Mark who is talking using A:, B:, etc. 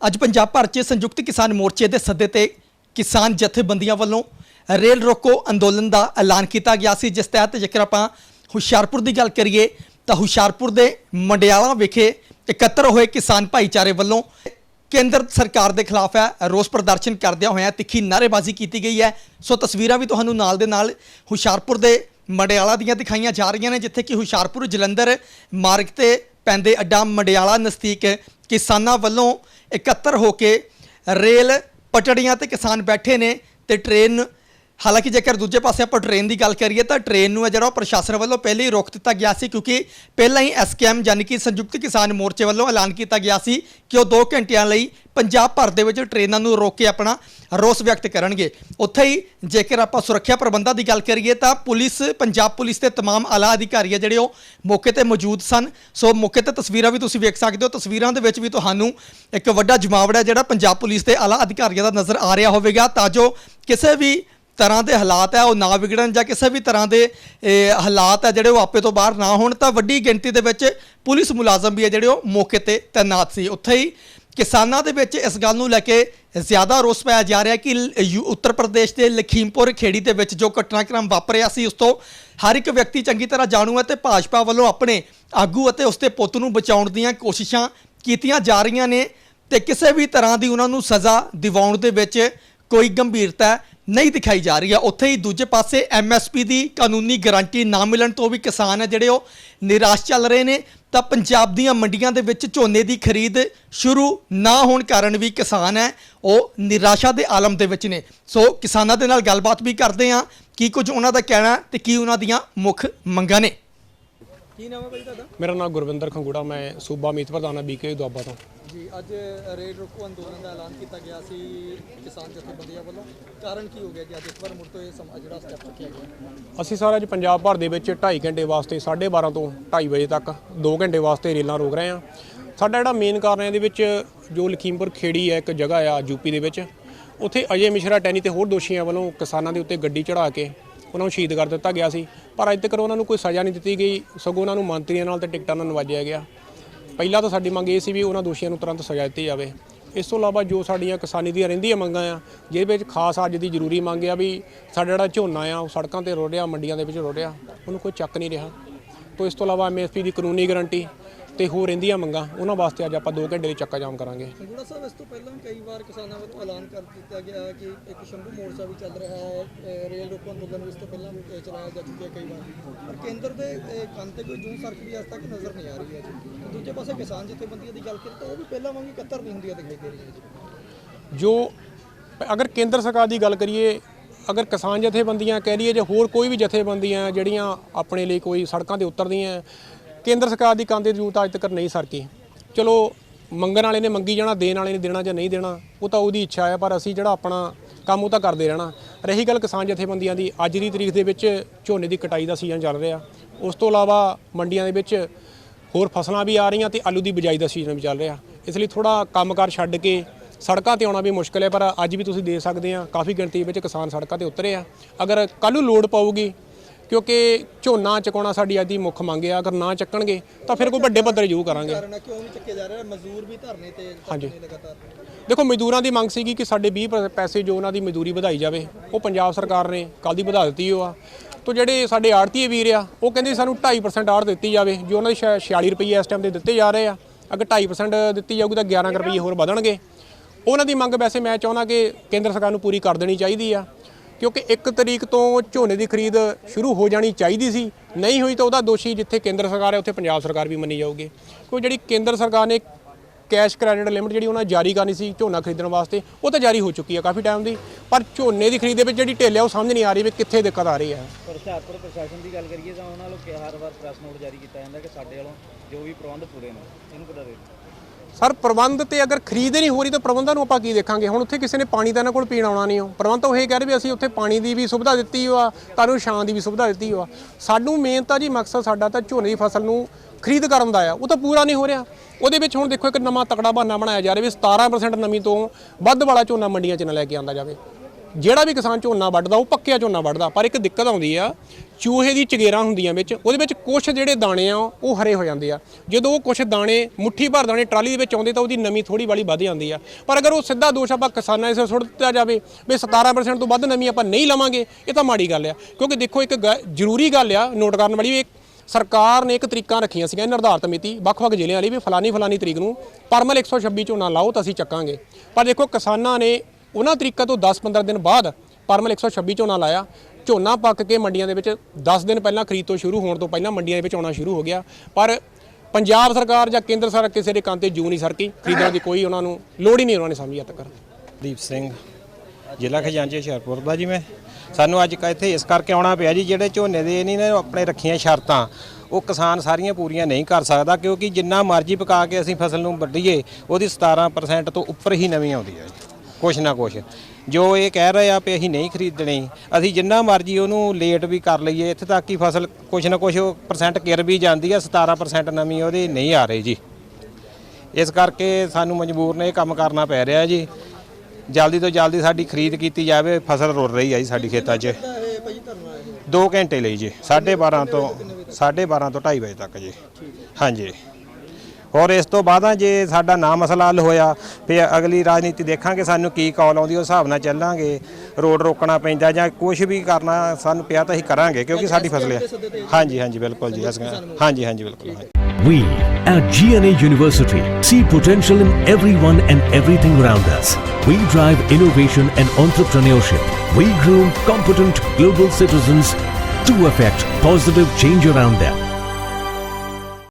A: ਅੱਜ ਪੰਜਾਬ ਭਰ 'ਚ ਸੰਯੁਕਤ ਕਿਸਾਨ ਮੋਰਚੇ ਦੇ ਸੱਦੇ ਤੇ ਕਿਸਾਨ ਜਥੇਬੰਦੀਆਂ ਵੱਲੋਂ ਰੇਲ ਰੋਕੋ ਅੰਦੋਲਨ ਦਾ ਐਲਾਨ ਕੀਤਾ ਗਿਆ ਸੀ, ਜਿਸ ਤਹਿਤ ਜੇਕਰ ਆਪਾਂ ਹੁਸ਼ਿਆਰਪੁਰ ਦੀ ਗੱਲ ਕਰੀਏ, ਤਾਂ ਹੁਸ਼ਿਆਰਪੁਰ ਦੇ ਮੰਡਿਆਲਾ ਵਿਖੇ ਇਕੱਤਰ ਹੋਏ ਕਿਸਾਨ ਭਾਈਚਾਰੇ ਵੱਲੋਂ ਕੇਂਦਰ ਸਰਕਾਰ ਦੇ ਖਿਲਾਫ ਹੈ, ਰੋਸ ਪ੍ਰਦਰਸ਼ਨ ਕਰਦਿਆਂ ਹੋਇਆਂ ਤਿੱਖੀ ਨਾਅਰੇਬਾਜ਼ੀ ਕੀਤੀ ਗਈ ਹੈ। ਸੋ ਤਸਵੀਰਾਂ ਵੀ ਤੁਹਾਨੂੰ ਨਾਲ ਦੇ ਨਾਲ ਹੁਸ਼ਿਆਰਪੁਰ ਦੇ ਮੰਡਿਆਲਾ ਦੀਆਂ ਦਿਖਾਈਆਂ ਜਾ ਰਹੀਆਂ ਨੇ, ਜਿੱਥੇ ਕਿ ਹੁਸ਼ਿਆਰਪੁਰ ਜਲੰਧਰ ਮਾਰਗ ਤੇ ਪੈਂਦੇ ਅੱਡਾ ਮੰਡਿਆਲਾ ਨਜ਼ਦੀਕ ਕਿਸਾਨਾਂ ਵੱਲੋਂ ਇਕੱਤਰ ਹੋ ਕੇ ਰੇਲ ਪਟੜੀਆਂ ਤੇ ਕਿਸਾਨ ਬੈਠੇ ਨੇ ਤੇ ਟ੍ਰੇਨ ਹਾਲਾਂਕਿ ਜੇਕਰ ਦੂਜੇ ਪਾਸੇ ਆਪਾਂ ਟ੍ਰੇਨ ਦੀ ਗੱਲ ਕਰੀਏ ਤਾਂ ਟ੍ਰੇਨ ਨੂੰ ਹੈ ਜਿਹੜਾ ਉਹ ਪ੍ਰਸ਼ਾਸਨ ਵੱਲੋਂ ਪਹਿਲੇ ਹੀ ਰੋਕ ਦਿੱਤਾ ਗਿਆ ਸੀ ਕਿਉਂਕਿ ਪਹਿਲਾਂ ਹੀ ਐਸਕੇਐਮ ਯਾਨੀ ਕਿ ਸੰਯੁਕਤ ਕਿਸਾਨ ਮੋਰਚੇ ਵੱਲੋਂ ਐਲਾਨ ਕੀਤਾ ਗਿਆ ਸੀ ਕਿ ਉਹ 2 ਘੰਟਿਆਂ ਲਈ ਪੰਜਾਬ ਭਰ ਦੇ ਵਿੱਚ ਟ੍ਰੇਨਾਂ ਨੂੰ ਰੋਕ ਕੇ ਆਪਣਾ ਰੋਸ ਵਿਅਕਤ ਕਰਨਗੇ ਉੱਥੇ ਹੀ ਜੇਕਰ ਆਪਾਂ ਸੁਰੱਖਿਆ ਪ੍ਰਬੰਧਾਂ ਦੀ ਗੱਲ ਕਰੀਏ ਤਾਂ ਪੁਲਿਸ ਪੰਜਾਬ ਪੁਲਿਸ ਦੇ तमाम ਆਲਾ ਅਧਿਕਾਰੀ ਆ ਜਿਹੜੇ ਉਹ ਮੌਕੇ ਤੇ ਮੌਜੂਦ ਸਨ ਸੋ ਮੌਕੇ ਤੇ ਤਸਵੀਰਾਂ ਵੀ ਤੁਸੀਂ ਵੇਖ ਸਕਦੇ ਹੋ ਤਸਵੀਰਾਂ ਦੇ ਵਿੱਚ ਵੀ ਤੁਹਾਨੂੰ ਇੱਕ ਵੱਡਾ ਜਮਾਵੜਾ ਜਿਹੜਾ ਪੰਜਾਬ ਪੁਲਿਸ ਦੇ ਆਲਾ ਅਧਿਕਾਰੀਆਂ ਦਾ ਨਜ਼ਰ ਆ ਰਿਹਾ ਹੋਵੇਗਾ ਤਾਂ ਜੋ ਕਿਸੇ ਵੀ ਤਰ੍ਹਾਂ ਦੇ ਹਾਲਾਤ ਹੈ, ਉਹ ਨਾ ਵਿਗੜਨ ਜਾਂ ਕਿਸੇ ਵੀ ਤਰ੍ਹਾਂ ਦੇ ਹਾਲਾਤ ਹੈ ਜਿਹੜੇ ਉਹ ਆਪੇ ਤੋਂ ਬਾਹਰ ਨਾ ਹੋਣ, ਤਾਂ ਵੱਡੀ ਗਿਣਤੀ ਦੇ ਵਿੱਚ ਪੁਲਿਸ ਮੁਲਾਜ਼ਮ ਵੀ ਹੈ ਜਿਹੜੇ ਉਹ ਮੌਕੇ ਤੇ ਤਾਇਨਾਤ ਸੀ। ਉੱਥੇ ਹੀ ਕਿਸਾਨਾਂ ਦੇ ਵਿੱਚ ਇਸ ਗੱਲ ਨੂੰ ਲੈ ਕੇ ਜ਼ਿਆਦਾ ਰੋਸ ਪਾਇਆ ਜਾ ਰਿਹਾ ਕਿ ਯੂ- ਉੱਤਰ ਪ੍ਰਦੇਸ਼ ਦੇ ਲਖੀਮਪੁਰ ਖੇੜੀ ਦੇ ਵਿੱਚ ਜੋ ਘਟਨਾਕ੍ਰਮ ਵਾਪਰਿਆ ਸੀ, ਉਸ ਤੋਂ ਹਰ ਇੱਕ ਵਿਅਕਤੀ ਚੰਗੀ ਤਰ੍ਹਾਂ ਜਾਣੂ ਹੈ ਤੇ ਭਾਜਪਾ ਵੱਲੋਂ ਆਪਣੇ ਆਗੂ ਅਤੇ ਉਸਦੇ ਪੁੱਤ ਨੂੰ ਬਚਾਉਣ ਦੀਆਂ ਕੋਸ਼ਿਸ਼ਾਂ ਕੀਤੀਆਂ ਜਾ ਰਹੀਆਂ ਨੇ ਤੇ ਕਿਸੇ ਵੀ ਤਰ੍ਹਾਂ ਦੀ ਉਹਨਾਂ ਨੂੰ ਸਜ਼ਾ ਦਿਵਾਉਣ ਦੇ ਵਿੱਚ ਕੋਈ ਗੰਭੀਰਤਾ ਨਹੀਂ ਦਿਖਾਈ ਜਾ ਰਹੀ ਹੈ। ਉੱਥੇ ਹੀ ਦੂਜੇ ਪਾਸੇ ਐਮਐਸਪੀ ਦੀ ਕਾਨੂੰਨੀ ਗਾਰੰਟੀ ਨਾ ਮਿਲਣ ਤੋਂ ਵੀ ਕਿਸਾਨ ਹੈ ਜਿਹੜੇ ਉਹ ਨਿਰਾਸ਼ ਚੱਲ ਰਹੇ ਨੇ। ਤਾਂ ਪੰਜਾਬ ਦੀਆਂ ਮੰਡੀਆਂ ਦੇ ਵਿੱਚ ਝੋਨੇ ਦੀ ਖਰੀਦ ਸ਼ੁਰੂ ਨਾ ਹੋਣ ਕਾਰਨ ਵੀ ਕਿਸਾਨ ਹੈ ਉਹ ਨਿਰਾਸ਼ਾ ਦੇ ਆਲਮ ਦੇ ਵਿੱਚ ਨੇ। ਸੋ ਕਿਸਾਨਾਂ ਦੇ ਨਾਲ ਗੱਲਬਾਤ ਵੀ ਕਰਦੇ ਆ ਕੀ ਕੁਝ ਉਹਨਾਂ ਦਾ ਕਹਿਣਾ ਹੈ ਤੇ ਕੀ ਉਹਨਾਂ ਦੀਆਂ ਮੁੱਖ ਮੰਗਾਂ ਨੇ? ਕੀ ਨਾਮ ਹੈ ਬਾਈ ਤੁਹਾਡਾ?
B: ਮੇਰਾ ਨਾਮ ਗੁਰਵਿੰਦਰ ਖੰਗੂੜਾ ਮੈਂ ਸੂਬਾ ਮੀਤ ਪ੍ਰਧਾਨ ਹਾਂ ਬੀਕੇ ਦੁਆਬਾ ਤੋਂ।
A: ਜੀ ਅੱਜ ਰੇਡ ਰੋਕੋ ਅੰਦੋਲਨ ਦਾ ਐਲਾਨ ਕੀਤਾ ਗਿਆ ਸੀ ਕਿਸਾਨ ਜਥੇਬੰਦੀਆਂ ਵੱਲੋਂ। ਕਾਰਨ ਕੀ ਹੋ ਗਿਆ ਜੀ ਅੱਜ ਇੱਕ ਵਾਰ ਮੁੜ ਤੋਂ ਇਹ ਸਮ- ਜਿਹੜਾ ਸਟੈਪ ਚੁੱਕਿਆ ਗਿਆ?
B: ਅਸੀਂ ਸਾਰਾ ਅੱਜ ਪੰਜਾਬ ਭਰ ਦੇ ਵਿੱਚ 2.5 ਘੰਟੇ ਵਾਸਤੇ 12:30 ਤੋਂ 2:30 ਵਜੇ ਤੱਕ 2 ਘੰਟੇ ਵਾਸਤੇ ਰੇਲਾਂ ਰੋਕ ਰਹੇ ਹਾਂ। ਸਾਡਾ ਜਿਹੜਾ ਮੇਨ ਕਾਰਨ ਇਹਦੇ ਵਿੱਚ ਜੋ ਲਖੀਮਪੁਰ ਖੇੜੀ ਹੈ ਇੱਕ ਜਗ੍ਹਾ ਆ ਯੂਪੀ ਦੇ ਵਿੱਚ। ਉੱਥੇ ਅਜੇ ਮਿਸ਼ਰਾ ਟੈਨੀ ਤੇ ਹੋਰ ਦੋਸ਼ੀਆਂ ਵੱਲੋਂ ਕਿਸਾਨਾਂ ਦੇ ਉੱਤੇ ਗੱਡੀ ਚੜਾ ਕੇ ਉਹਨਾਂ ਨੂੰ ਸ਼ਹੀਦ ਕਰ ਦਿੱਤਾ ਗਿਆ ਸੀ। ਪਰ ਅੱਜ ਤੱਕ ਉਹਨਾਂ ਨੂੰ ਕੋਈ ਸਜ਼ਾ ਨਹੀਂ ਦਿੱਤੀ ਗਈ। ਸਗੋਂ ਉਹਨਾਂ ਨੂੰ ਮੰਤਰੀਆਂ ਨਾਲ ਤੇ ਟਿਕਟਾਂ ਨਾਲ ਨਵਾਜਿਆ ਗਿਆ। ਪਹਿਲਾਂ ਤਾਂ ਸਾਡੀ ਮੰਗ ਇਹ ਸੀ ਵੀ ਉਹਨਾਂ ਦੋਸ਼ੀਆਂ ਨੂੰ ਤੁਰੰਤ ਸਜ਼ਾ ਦਿੱਤੀ ਜਾਵੇ। ਇਸ ਤੋਂ ਇਲਾਵਾ ਜੋ ਸਾਡੀਆਂ ਕਿਸਾਨੀ ਦੀਆਂ ਰਹਿੰਦੀਆਂ ਮੰਗਾਂ ਆ, ਜਿਹਦੇ ਵਿੱਚ ਖਾਸ ਅੱਜ ਦੀ ਜ਼ਰੂਰੀ ਮੰਗ ਆ ਵੀ ਸਾਡਾ ਜਿਹੜਾ ਝੋਨਾ ਆ, ਉਹ ਸੜਕਾਂ ਤੇ ਰੁੜ ਮੰਡੀਆਂ ਦੇ ਵਿੱਚ ਰੁੜ ਰਿਹਾ। ਉਹਨੂੰ ਕੋਈ ਚੱਕ ਨਹੀਂ ਰਿਹਾ। ਤੋਂ ਇਸ ਤੋਂ ਇਲਾਵਾ ਐਮਐਸਪੀ ਦੀ ਕਾਨੂੰਨੀ ਗਾਰੰਟੀ ਤੇ ਹੋਰ ਰਹਿੰਦੀਆਂ ਮੰਗਾਂ ਉਹਨਾਂ ਵਾਸਤੇ ਅੱਜ ਆਪਾਂ 2 ਘੰਟੇ ਲਈ ਚੱਕਾ ਜਾਮ ਕਰਾਂਗੇ।
A: ਸੰਗੂੜਾ ਸਾਹਿਬ ਇਸ ਤੋਂ ਪਹਿਲਾਂ ਕਈ ਵਾਰ ਕਿਸਾਨਾਂ ਵੱਲੋਂ ਐਲਾਨ ਕਰ ਦਿੱਤਾ ਗਿਆ ਹੈ ਕਿ ਇੱਕ ਸ਼ੰਭੂ ਮੋਰਚਾ ਵੀ ਚੱਲ ਰਿਹਾ ਹੈ ਰੇਲ ਰੋਕੋ ਅੰਦੋਲਨ ਵੀ ਇਸ ਤੋਂ ਪਹਿਲਾਂ ਚਲਾਇਆ ਜਾ ਚੁੱਕਿਆ ਕਈ ਵਾਰ। ਪਰ ਕੇਂਦਰ ਦੇ ਕੰਨ ਤੇ ਕੋਈ ਜੂੰ ਸਰਕਦੀ ਅੱਜ ਤੱਕ ਨਜ਼ਰ ਨਹੀਂ ਆ ਰਹੀ ਹੈ ਜੀ। ਦੂਜੇ ਪਾਸੇ ਕਿਸਾਨ ਜਥੇਬੰਦੀਆਂ ਦੀ ਗੱਲ ਕਰੀਏ ਤਾਂ ਉਹ ਵੀ ਪਹਿਲਾਂ ਵਾਂਗੀ ਇਕੱਤਰ ਨਹੀਂ ਹੁੰਦੀਆਂ ਦਿਖਾਈ ਦੇ ਰਹੀਆਂ ਜੋ
B: ਅਗਰ ਕੇਂਦਰ ਸਰਕਾਰ ਦੀ ਗੱਲ ਕਰੀਏ ਅਗਰ ਕਿਸਾਨ ਜਥੇਬੰਦੀਆਂ ਕਹਿ ਲਈਏ ਜਾਂ ਹੋਰ ਕੋਈ ਵੀ ਜਥੇਬੰਦੀਆਂ ਜਿਹੜੀਆਂ ਆਪਣੇ ਲਈ ਕੋਈ ਸੜਕਾਂ ਤੇ ਉਤਰਦੀਆਂ ਕੇਂਦਰ ਸਰਕਾਰ ਦੀ ਕੰਨ ਦੀ ਜ਼ਰੂਰਤ ਅੱਜ ਤੱਕ ਨਹੀਂ ਸਰਕੀ। ਚਲੋ, ਮੰਗਣ ਵਾਲੇ ਨੇ ਮੰਗੀ ਜਾਣਾ, ਦੇਣ ਵਾਲੇ ਨੇ ਦੇਣਾ ਜਾਂ ਨਹੀਂ ਦੇਣਾ, ਉਹ ਤਾਂ ਉਹਦੀ ਇੱਛਾ ਹੈ, ਪਰ ਅਸੀਂ ਜਿਹੜਾ ਆਪਣਾ ਕੰਮ ਉਹ ਤਾਂ ਕਰਦੇ ਰਹਿਣਾ। ਰਹੀ ਗੱਲ ਕਿਸਾਨ ਜਥੇਬੰਦੀਆਂ ਦੀ, ਅੱਜ ਦੀ ਤਰੀਕ ਦੇ ਵਿੱਚ ਝੋਨੇ ਦੀ ਕਟਾਈ ਦਾ ਸੀਜ਼ਨ ਚੱਲ ਰਿਹਾ। ਉਸ ਤੋਂ ਇਲਾਵਾ ਮੰਡੀਆਂ ਦੇ ਵਿੱਚ ਹੋਰ ਫਸਲਾਂ ਵੀ ਆ ਰਹੀਆਂ ਤੇ ਆਲੂ ਦੀ ਬਿਜਾਈ ਦਾ ਸੀਜ਼ਨ ਵੀ ਚੱਲ ਰਿਹਾ। ਇਸ ਲਈ ਥੋੜਾ ਕੰਮਕਾਰ ਛੱਡ ਕੇ ਸੜਕਾਂ ਤੇ ਆਉਣਾ ਵੀ ਮੁਸ਼ਕਲ ਹੈ, ਪਰ ਅੱਜ ਵੀ ਤੁਸੀਂ ਦੇਖ ਸਕਦੇ ਆ, ਕਾਫੀ ਗਿਣਤੀ ਵਿੱਚ ਕਿਸਾਨ ਸੜਕਾਂ ਤੇ ਉਤਰੇ ਆ। ਅਗਰ ਕੱਲ੍ਹ ਨੂੰ ਲੋੜ ਪਊਗੀ ਕਿਉਂਕਿ ਝੋਨਾ ਚਕਾਉਣਾ ਸਾਡੀ ਅੱਜ ਦੀ ਮੁੱਖ ਮੰਗ ਹੈ ਅਗਰ ਨਾ ਚੱਕਣਗੇ ਤਾਂ ਫਿਰ ਕੋਈ ਵੱਡੇ ਪੱਧਰ ਯੂ ਕਰਾਂਗੇ।
A: ਕਾਰਨ ਹੈ ਕਿਉਂ ਨਹੀਂ ਚੱਕੇ ਜਾ ਰਹੇ? ਮਜ਼ਦੂਰ ਵੀ ਧਰਨੇ ਤੇ
B: ਹਾਂਜੀ।
A: ਲਗਾਤਾਰ।
B: ਦੇਖੋ ਮਜ਼ਦੂਰਾਂ ਦੀ ਮੰਗ ਸੀਗੀ ਕਿ ਸਾਡੇ 20 ਪ- ਪੈਸੇ ਜੋ ਉਹਨਾਂ ਦੀ ਮਜ਼ਦੂਰੀ ਵਧਾਈ ਜਾਵੇ ਉਹ ਪੰਜਾਬ ਸਰਕਾਰ ਨੇ ਕੱਲ ਦੀ ਵਧਾ ਦਿੱਤੀ ਉਹ ਆ। ਤੋਂ ਜਿਹੜੇ ਸਾਡੇ ਆੜਤੀਏ ਵੀਰ ਆ ਉਹ ਕਹਿੰਦੇ ਸਾਨੂੰ 2.5% ਆੜ ਦਿੱਤੀ ਜਾਵੇ ਜੋ ਉਹਨਾਂ ਦੇ ਛਿਆ- 46 ਰੁਪਏ ਇਸ ਟਾਈਮ ਤੇ ਦਿੱਤੇ ਜਾ ਰਹੇ ਆ। ਅਗਰ 2.5% ਦਿੱਤੀ ਜਾਊਗੀ ਤਾਂ 11 ਕੁ ਰੁਪਏ ਹੋਰ ਵਧਣਗੇ। ਉਹਨਾਂ ਦੀ ਮੰਗ ਵੈਸੇ ਮੈਂ ਚਾਹੁੰਦਾ ਕਿ ਕੇਂਦਰ ਸਰਕਾਰ ਨੂੰ ਪੂਰੀ ਕਰ ਦੇਣੀ ਚਾਹੀਦੀ ਆ। ਕਿਉਂਕਿ 1 ਤਰੀਕ ਤੋਂ ਝੋਨੇ ਦੀ ਖਰੀਦ ਸ਼ੁਰੂ ਹੋ ਜਾਣੀ ਚਾਹੀਦੀ ਸੀ, ਨਹੀਂ ਹੋਈ ਤਾਂ ਉਹਦਾ ਦੋਸ਼ੀ ਜਿੱਥੇ ਕੇਂਦਰ ਸਰਕਾਰ ਹੈ, ਉੱਥੇ ਪੰਜਾਬ ਸਰਕਾਰ ਵੀ ਮੰਨੀ ਜਾਊਗੀ। ਕਿਉਂਕਿ ਜਿਹੜੀ ਕੇਂਦਰ ਸਰਕਾਰ ਨੇ ਕੈਸ਼ ਕ੍ਰੈਡਿਟ ਲਿਮਟ ਜਿਹੜੀ ਉਹਨਾਂ ਨੇ ਜਾਰੀ ਕਰਨੀ ਸੀ ਝੋਨਾ ਖਰੀਦਣ ਵਾਸਤੇ, ਉਹ ਤਾਂ ਜਾਰੀ ਹੋ ਚੁੱਕੀ ਹੈ ਕਾਫੀ ਟਾਈਮ ਦੀ। ਪਰ ਝੋਨੇ ਦੀ ਖਰੀਦ ਦੇ ਵਿੱਚ ਜਿਹੜੀ ਢਿੱਲ ਹੈ ਉਹ ਸਮਝ ਨਹੀਂ ਆ ਰਹੀ ਵੀ ਕਿੱਥੇ ਦਿੱਕਤ ਆ ਰਹੀ ਹੈ
C: ਹੁਸ਼ਿਆਰਪੁਰ ਪ੍ਰਸ਼ਾਸਨ ਦੀ ਗੱਲ ਕਰੀਏ ਤਾਂ ਉਹਨਾਂ ਵੱਲੋਂ ਹਰ ਵਾਰ ਪ੍ਰੈਸ ਨੋਟ ਜਾਰੀ ਕੀਤਾ ਜਾਂਦਾ ਕਿ ਸਾਡੇ ਵੱਲੋਂ ਜੋ ਵੀ ਪ੍ਰਬੰਧ ਪੂਰੇ ਨੇ, ਇਹਨੂੰ ਪਤਾ ਦੇ
B: ਸਰ, ਪ੍ਰਬੰਧ ਤੇ ਅਗਰ ਖਰੀਦ ਨਹੀਂ ਹੋ ਰਹੀ ਤਾਂ ਪ੍ਰਬੰਧਾਂ ਨੂੰ ਆਪਾਂ ਕੀ ਦੇਖਾਂਗੇ? ਹੁਣ ਉੱਥੇ ਕਿਸੇ ਨੇ ਪਾਣੀ ਤਾਂ ਇਹਨਾਂ ਕੋਲ ਪੀਣ ਆਉਣਾ ਨਹੀਂ ਹੋ ਪ੍ਰਬੰਧ ਤਾਂ ਉਹ ਇਹ ਕਹਿ ਰਹੇ ਵੀ ਅਸੀਂ ਉੱਥੇ ਪਾਣੀ ਦੀ ਵੀ ਸੁਵਿਧਾ ਦਿੱਤੀ ਹੋਆ, ਤੁਹਾਨੂੰ ਛਾਂ ਦੀ ਵੀ ਸੁਵਿਧਾ ਦਿੱਤੀ ਹੋਆ। ਸਾਨੂੰ ਮੇਨ ਤਾਂ ਜੀ ਮਕਸਦ ਸਾਡਾ ਤਾਂ ਝੋਨੇ ਦੀ ਫਸਲ ਨੂੰ ਖਰੀਦ ਕਰਨ ਦਾ ਆ। ਉਹ ਤਾਂ ਪੂਰਾ ਨਹੀਂ ਹੋ ਰਿਹਾ। ਉਹਦੇ ਵਿੱਚ ਹੁਣ ਦੇਖੋ ਇੱਕ ਨਵਾਂ ਤਕੜਾ ਬਹਾਨਾ ਬਣਾਇਆ ਜਾ ਰਿਹਾ ਵੀ 17% ਨਮੀ ਤੋਂ ਵੱਧ ਵਾਲਾ ਝੋਨਾ ਮੰਡੀਆਂ 'ਚ ਨਾ ਲੈ ਕੇ ਆਂਦਾ ਜਾਵੇ। ਜਿਹੜਾ ਵੀ ਕਿਸਾਨ ਝੋਨਾ ਵੱਢਦਾ, ਉਹ ਪੱਕਿਆ ਝੋਨਾ ਵੱਢਦਾ। ਪਰ ਇੱਕ ਦਿੱਕਤ ਆਉਂਦੀ ਆ, ਚੂਹੇ ਦੀ ਚਗੇਰਾਂ ਹੁੰਦੀਆਂ ਵਿੱਚ, ਉਹਦੇ ਵਿੱਚ ਕੁਝ ਜਿਹੜੇ ਦਾਣੇ ਆ, ਉਹ ਹਰੇ ਹੋ ਜਾਂਦੇ ਆ। ਜਦੋਂ ਉਹ ਕੁਝ ਦਾਣੇ, ਮੁੱਠੀ ਭਰ ਦਾਣੇ ਟਰਾਲੀ ਦੇ ਵਿੱਚ ਆਉਂਦੇ, ਤਾਂ ਉਹਦੀ ਨਮੀ ਥੋੜੀ ਵਾਲੀ ਵੱਧ ਜਾਂਦੀ ਆ। ਪਰ ਅਗਰ ਉਹ ਸਿੱਧਾ ਦੋਸ਼ ਆਪਾਂ ਕਿਸਾਨਾਂ ਇਸੇ ਸੁੱਟ ਦਿੱਤਾ ਜਾਵੇ, ਵੀ 17% ਤੋਂ ਵੱਧ ਨਮੀ ਆਪਾਂ ਨਹੀਂ ਲਵਾਂਗੇ, ਇਹ ਤਾਂ ਮਾੜੀ ਗੱਲ ਆ। ਕਿਉਂਕਿ ਦੇਖੋ, ਇੱਕ ਗ- ਜ਼ਰੂਰੀ ਗੱਲ ਆ, ਨੋਟ ਕਰਨ ਵਾਲੀ ਵੀ ਇੱਕ ਸਰਕਾਰ ਨੇ ਇੱਕ ਤਰੀਕਾਂ ਰੱਖੀਆਂ ਸੀਗੀਆਂ ਨਿਰਧਾਰਤ ਮਿਤੀ ਵੱਖ-ਵੱਖ ਜ਼ਿਲ੍ਹਿਆਂ ਲਈ ਵੀ ਫਲਾਨੀ ਫਲਾਨੀ ਤਰੀਕ ਨੂੰ ਪਰਮਲ 126 ਝੋਨਾ ਲਾਓ ਤਾਂ ਅਸੀਂ ਚੱਕਾਂਗੇ। ਪਰ ਦੇਖੋ, ਕਿਸਾਨਾਂ ਨੇ ਉਹਨਾਂ ਤਰੀਕਾਂ ਤੋਂ 10-15 ਦਿਨ ਬਾਅਦ ਪਰਮਲ 126 ਝੋਨਾ ਲਾਇਆ। ਝੋਨਾ ਪੱਕ ਕੇ ਮੰਡੀਆਂ ਦੇ ਵਿੱਚ 10 ਦਿਨ ਪਹਿਲਾਂ ਖਰੀਦ ਤੋਂ ਸ਼ੁਰੂ ਹੋਣ ਤੋਂ ਪਹਿਲਾਂ ਮੰਡੀਆਂ ਦੇ ਵਿੱਚ ਆਉਣਾ ਸ਼ੁਰੂ ਹੋ ਗਿਆ। ਪਰ ਪੰਜਾਬ ਸਰਕਾਰ ਜਾਂ ਕੇਂਦਰ ਸਰਕਾਰ ਕਿਸੇ ਦੇ ਕੰਨ ਤੇ ਜੂ ਨਹੀਂ ਸਰਕੀ। ਖਰੀਦਣ ਦੀ ਕੋਈ ਉਹਨਾਂ ਨੂੰ ਲੋੜ ਹੀ ਨਹੀਂ, ਉਹਨਾਂ ਨੇ ਸਮਝੀ ਹੱਦ ਤੱਕ
D: ਦੀਪ ਸਿੰਘ, ਜ਼ਿਲ੍ਹਾ ਖਜ਼ਾਨਚੀ ਹੁਸ਼ਿਆਰਪੁਰ ਦਾ ਜੀ ਮੈਂ। ਸਾਨੂੰ ਅੱਜ ਕ- ਇੱਥੇ ਇਸ ਕਰਕੇ ਆਉਣਾ ਪਿਆ ਜੀ, ਜਿਹੜੇ ਝੋਨੇ ਦੇ ਨਹੀਂ ਨੇ ਆਪਣੇ ਰੱਖੀਆਂ ਸ਼ਰਤਾਂ, ਉਹ ਕਿਸਾਨ ਸਾਰੀਆਂ ਪੂਰੀਆਂ ਨਹੀਂ ਕਰ ਸਕਦਾ, ਕਿਉਂਕਿ ਜਿੰਨਾ ਮਰਜ਼ੀ ਪਕਾ ਕੇ ਅਸੀਂ ਫਸਲ ਨੂੰ ਵੱਢੀਏ, ਉਹਦੀ 17% ਤੋਂ ਉੱਪਰ ਹੀ ਨਵੀਂ ਆਉਂਦੀ ਹੈ ਕੁਛ ਨਾ ਕੁਛ। ਜੋ ਇਹ ਕਹਿ ਰਹੇ ਆ ਵੀ ਅਸੀਂ ਨਹੀਂ ਖਰੀਦਣੀ, ਅਸੀਂ ਜਿੰਨਾ ਮਰਜ਼ੀ ਉਹਨੂੰ ਲੇਟ ਵੀ ਕਰ ਲਈਏ, ਇੱਥੇ ਤੱਕ ਕਿ ਫਸਲ ਕੁਛ ਨਾ ਕੁਛ ਪਰਸੈਂਟ ਕਿਰ ਵੀ ਜਾਂਦੀ ਆ 17% ਨਵੀਂ ਉਹਦੀ ਨਹੀਂ ਆ ਰਹੀ ਜੀ। ਇਸ ਕਰਕੇ ਸਾਨੂੰ ਮਜਬੂਰ ਨੇ ਇਹ ਕੰਮ ਕਰਨਾ ਪੈ ਰਿਹਾ ਜੀ। ਜਲਦੀ ਤੋਂ ਜਲਦੀ ਸਾਡੀ ਖਰੀਦ ਕੀਤੀ ਜਾਵੇ, ਫਸਲ ਰੁੜ ਰਹੀ ਆ ਜੀ ਸਾਡੀ ਖੇਤਾਂ 'ਚ। 2 ਘੰਟੇ ਲਈ ਜੀ 12:30 ਤੋਂ 12:30 ਤੋਂ 2:30 ਵਜੇ ਤੱਕ ਜੀ। ਹਾਂਜੀ। ਹੋਰ ਇਸ ਤੋਂ ਬਾਅਦਾਂ ਜੇ ਸਾਡਾ ਨਾ ਮਸਲਾ ਹੱਲ ਹੋਇਆ ਫਿਰ ਅਗਲੀ ਰਾਜਨੀਤੀ ਦੇਖਾਂਗੇ ਸਾਨੂੰ ਕੀ ਕਾਲ ਆਉਂਦੀ ਉਸ ਹਿਸਾਬ ਨਾਲ ਚੱਲਾਂਗੇ ਰੋਡ ਰੋਕਣਾ ਪੈਂਦਾ ਜਾਂ ਕੁਝ ਵੀ ਕਰਨਾ ਸਾਨੂੰ ਪਿਆ ਤਾਂ ਅਸੀਂ ਕਰਾਂਗੇ ਕਿਉਂਕਿ ਸਾਡੀ ਫਸਲ ਹੈ ਹਾਂਜੀ ਹਾਂਜੀ ਬਿਲਕੁਲ ਜੀ ਅਸੀਂ- ਹਾਂਜੀ ਹਾਂਜੀ ਬਿਲਕੁਲ
E: We at GNA University see potential in everyone and everything around us. We drive innovation and entrepreneurship. We groom competent global citizens to affect positive change around them.